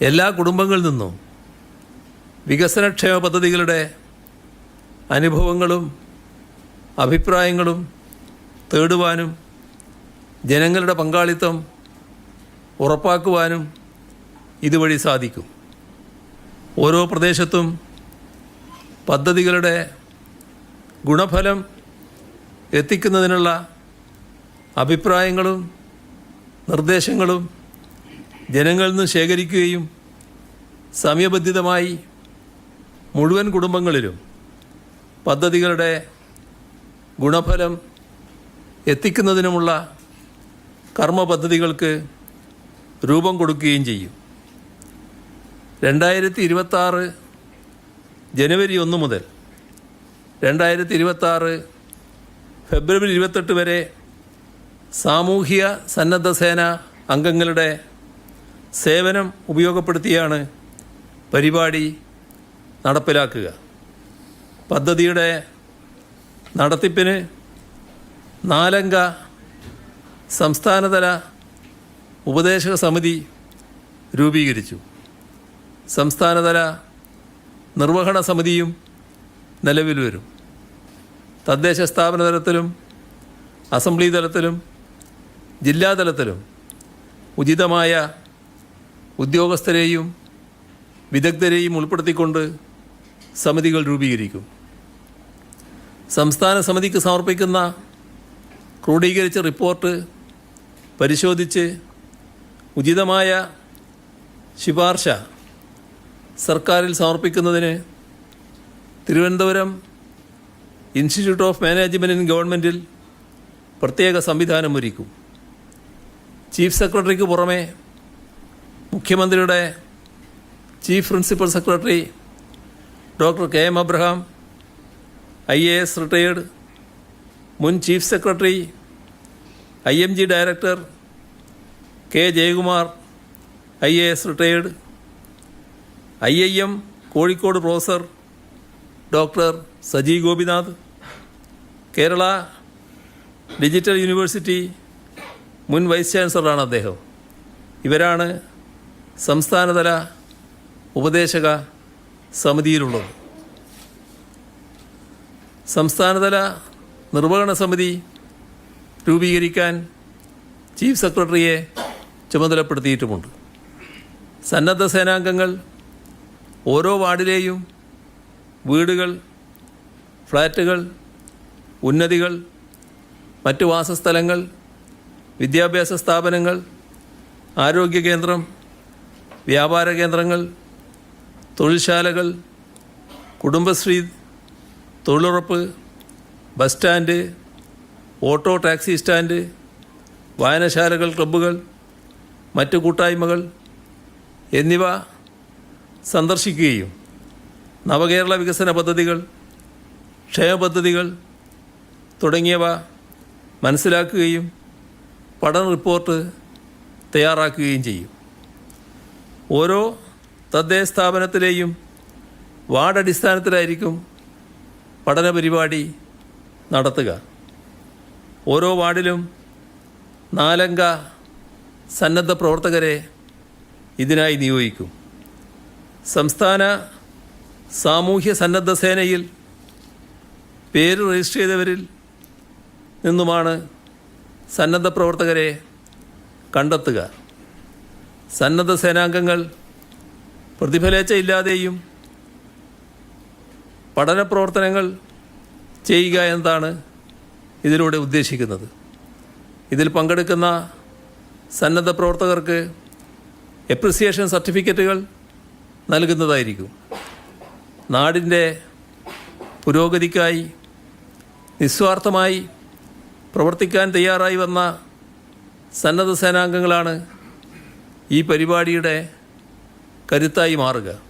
എല്ലാ കുടുംബങ്ങളിൽ നിന്നും വികസനക്ഷേമ പദ്ധതികളുടെ അനുഭവങ്ങളും അഭിപ്രായങ്ങളും തേടുവാനും ജനങ്ങളുടെ പങ്കാളിത്തം ഉറപ്പാക്കുവാനും ഇതുവഴി സാധിക്കും. ഓരോ പ്രദേശത്തും പദ്ധതികളുടെ ഗുണഫലം എത്തിക്കുന്നതിനുള്ള അഭിപ്രായങ്ങളും നിർദ്ദേശങ്ങളും ജനങ്ങളിൽ നിന്ന് ശേഖരിക്കുകയും സമയബന്ധിതമായി മുഴുവൻ കുടുംബങ്ങളിലും പദ്ധതികളുടെ ഗുണഫലം എത്തിക്കുന്നതിനുമുള്ള കർമ്മ പദ്ധതികൾക്ക് രൂപം കൊടുക്കുകയും ചെയ്യും. രണ്ടായിരത്തി ഇരുപത്താറ് ജനുവരി ഒന്ന് മുതൽ രണ്ടായിരത്തി ഇരുപത്താറ് ഫെബ്രുവരി ഇരുപത്തെട്ട് വരെ സാമൂഹിക സന്നദ്ധ സേന അംഗങ്ങളുടെ സേവനം ഉപയോഗപ്പെടുത്തിയാണ് പരിപാടി നടപ്പിലാക്കുക. പദ്ധതിയുടെ നടത്തിപ്പിന് നാലംഗ സംസ്ഥാനതല ഉപദേശക സമിതി രൂപീകരിച്ചു. സംസ്ഥാനതല നിർവഹണ സമിതിയും നിലവിൽ വരും. തദ്ദേശ സ്ഥാപന തലത്തിലും അസംബ്ലി തലത്തിലും ജില്ലാതലത്തിലും ഉചിതമായ ഉദ്യോഗസ്ഥരെയും വിദഗ്ധരെയും ഉൾപ്പെടുത്തിക്കൊണ്ട് സമിതികൾ രൂപീകരിക്കും. സംസ്ഥാന സമിതിക്ക് സമർപ്പിക്കുന്ന ക്രോഡീകരിച്ച റിപ്പോർട്ട് പരിശോധിച്ച് ഉചിതമായ ശുപാർശ സർക്കാരിൽ സമർപ്പിക്കുന്നതിന് Thiruvananthapuram institute of management in ഗവൺമെന്റിൽ പ്രത്യേക സംവിധാനം ഒരുക്കും. ചീഫ് സെക്രട്ടറിക്ക് പുറമെ മുഖ്യമന്ത്രിയുടെ chief principal secretary doctor K M Abraham I A S retired മുൻ chief secretary I M G director K Jayakumar I A S retired I I M Kozhikode professor doctor Saji Gopinath Kerala digital university മുൻ vice ചാൻസലറാണ് അദ്ദേഹം. ഇവരാണ് സംസ്ഥാനതല ഉപദേശക സമിതിയിലുള്ളത്. സംസ്ഥാനതല നിർവഹണ സമിതി രൂപീകരിക്കാൻ ചീഫ് സെക്രട്ടറിയെ ചുമതലപ്പെടുത്തിയിട്ടുമുണ്ട്. സന്നദ്ധ സേനാംഗങ്ങൾ ഓരോ വാർഡിലെയും വീടുകൾ ഫ്ലാറ്റുകൾ ഉന്നതികൾ മറ്റു വാസസ്ഥലങ്ങൾ വിദ്യാഭ്യാസ സ്ഥാപനങ്ങൾ ആരോഗ്യ കേന്ദ്രം വ്യാപാര കേന്ദ്രങ്ങൾ തൊഴിൽശാലകൾ കുടുംബശ്രീ തൊഴിലുറപ്പ് bus stand auto taxi stand വായനശാലകൾ ക്ലബ്ബുകൾ മറ്റു കൂട്ടായ്മകൾ എന്നിവ സന്ദർശിക്കുകയും നവകേരള വികസന പദ്ധതികൾ ക്ഷേമ പദ്ധതികൾ തുടങ്ങിയവ മനസ്സിലാക്കുകയും പഠന റിപ്പോർട്ട് തയ്യാറാക്കുകയും ചെയ്യും. ഓരോ തദ്ദേശ സ്ഥാപനത്തിലെയും വാർഡ് അടിസ്ഥാനത്തിലായിരിക്കും പഠന പരിപാടി നടത്തുക. ഓരോ വാർഡിലും നാലംഗ സന്നദ്ധ പ്രവർത്തകരെ ഇതിനായി നിയോഗിക്കും. സംസ്ഥാന സാമൂഹ്യ സന്നദ്ധ സേനയിൽ പേര് രജിസ്റ്റർ ചെയ്തവരിൽ നിന്നുമാണ് സന്നദ്ധ പ്രവർത്തകരെ കണ്ടെത്തുക. സന്നദ്ധ സേനാംഗങ്ങൾ പ്രതിഫലേച്ച ഇല്ലാതെയും പഠന പ്രവർത്തനങ്ങൾ ചെയ്യുക എന്നതാണ് ഇതിലൂടെ ഉദ്ദേശിക്കുന്നത്. ഇതിൽ പങ്കെടുക്കുന്ന സന്നദ്ധ പ്രവർത്തകർക്ക് എപ്രിസിയേഷൻ സർട്ടിഫിക്കറ്റുകൾ നൽകുന്നതായിരിക്കും. നാടിന്റെ പുരോഗതിക്കായി നിസ്വാർത്ഥമായി പ്രവർത്തിക്കാൻ തയ്യാറായി വന്ന സന്നദ്ധ സേനാംഗങ്ങളാണ് ഈ പരിപാടിയുടെ കരുത്തായി മാറുക.